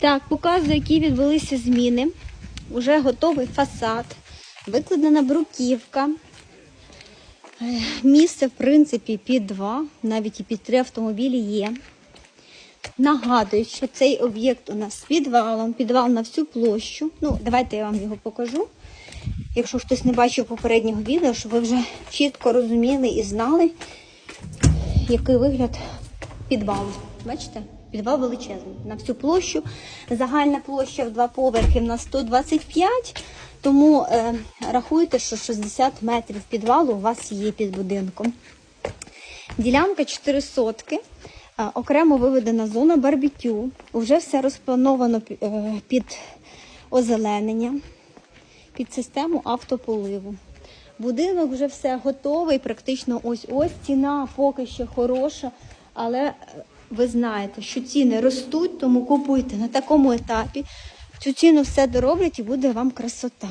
Так, показую, які відбулися зміни. Уже готовий фасад, викладена бруківка. Е, Місце, в принципі, під два, навіть і під три автомобілі є. Нагадую, що цей об'єкт у нас з підвалом, підвал на всю площу. Ну, давайте я вам його покажу. Якщо хтось не бачив попереднього відео, щоб ви вже чітко розуміли і знали, який вигляд підвалу. Бачите? Підвал величезний. На всю площу. Загальна площа в два поверхи на 125, тому е, рахуйте, що 60 метрів підвалу у вас є під будинком. Ділянка 4 сотки. е, Окремо виведена зона барбекю. Уже все розплановано е, під озеленення, під систему автополиву. Будинок вже все готовий, практично ось-ось. Ціна поки що хороша, але е, ви знаєте, що ціни ростуть, тому купуйте на такому етапі. Цю ціну все дороблять і буде вам красота.